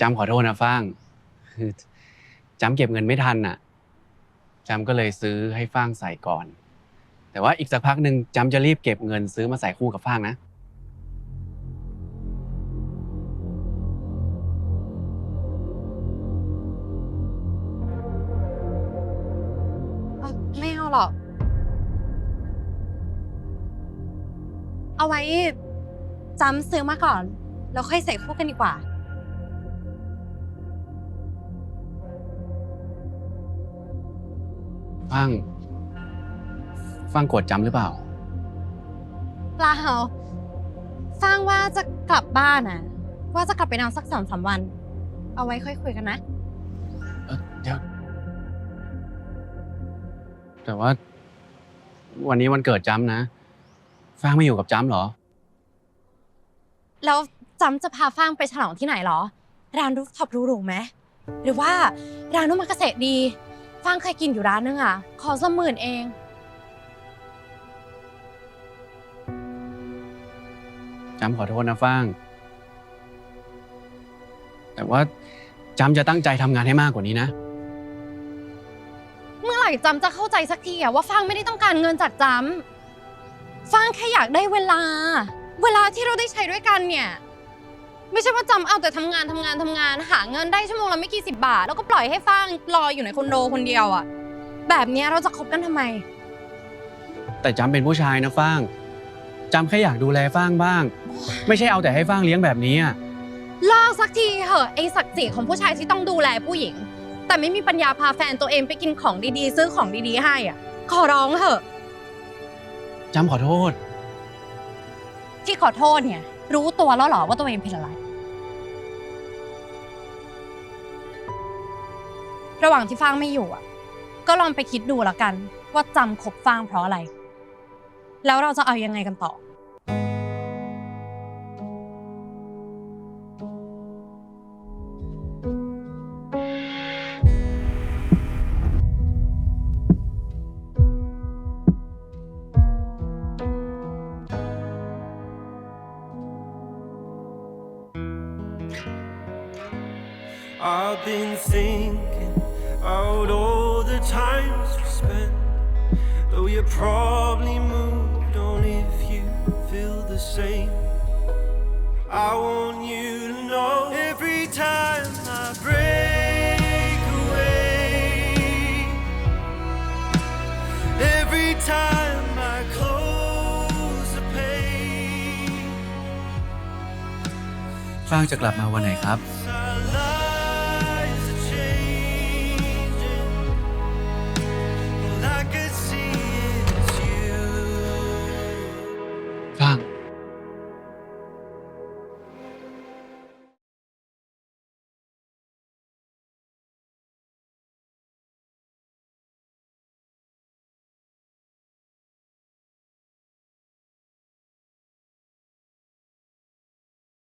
จำขอโทษนะฟ้างคือจำเก็บเงินไม่ทันน่ะจำก็เลยซื้อให้ฟ้างใส่ก่อน แต่ว่าอีกสักพักหนึ่งจำจะรีบเก็บเงินซื้อมาใส่คู่กับฟ้างนะ เอ่อไม่เอาหรอก เอาไว้จำซื้อมาก่อน แล้วค่อยใส่คู่กันดีกว่า ฟ้างฟ้างโกรธจำหรือเปล่า เปล่าฟังว่าจะกลับบ้านน่ะ ว่าจะกลับไปนอนสักสองสามวัน เอาไว้ค่อยคุยกันนะ เอ่อเดี๋ยว แต่ว่า วันนี้วันเกิดจำนะฟ้างไม่อยู่กับจำเหรอ แล้วจำจะพาฟ้างไปฉลองที่ไหนเหรอ ร้านรูฟท็อปหรูๆไหม หรือว่าร้านนุ่มากาเกษตรดี ฟ้างเคยกินอยู่ร้านนึงอะ ขอสหมื่นเอง จำขอโทษนะฟ้าง แต่ว่าจำจะตั้งใจทำงานให้มากกว่านี้นะ เมื่อไหร่จำจะเข้าใจสักทีอะว่าฟางไม่ได้ต้องการเงินจากจำฟางแค่อยากได้เวลา เวลาที่เราได้ใช้ด้วยกันเนี่ย ไม่ใช่ว่าจำเอาแต่ทำงานทำงานทำงาน หาเงินได้ชั่วโมงละไม่กี่สิบบาท แล้วก็ปล่อยให้ฟางรออยู่ในคอนโดคนเดียวอะแบบเนี้ยเราจะคบกันทำไม แต่จำเป็นผู้ชายนะฟ้างจำแค่อยากดูแลฟ้างบ้าง ไม่ใช่เอาแต่ให้ฟ้างเลี้ยงแบบนี้อะเลิกสักทีเหอะไอศักดิ์ศรีของผู้ชายที่ต้องดูแลผู้หญิง แต่ไม่มีปัญญาพาแฟนตัวเองไปกินของดีๆ ซื้อของดีๆให้อะขอร้องเถอะ จำขอโทษ ที่ขอโทษเนี่ย รู้ตัวแล้วเหรอว่าตัวเองผิดอะไร ระหว่างที่ฟางไม่อยู่อะ ก็ลองไปคิดดูแล้วกัน ว่าจำคบฟางเพราะอะไร แล้วเราจะเอายังไงกันต่อ I've been thinking out all the times we spent. Though you probably moved on if you feel the same. I want you to know every time I break away, every time I close the page. ฟ้างจะกลับมาวันไหนครับ Thoughts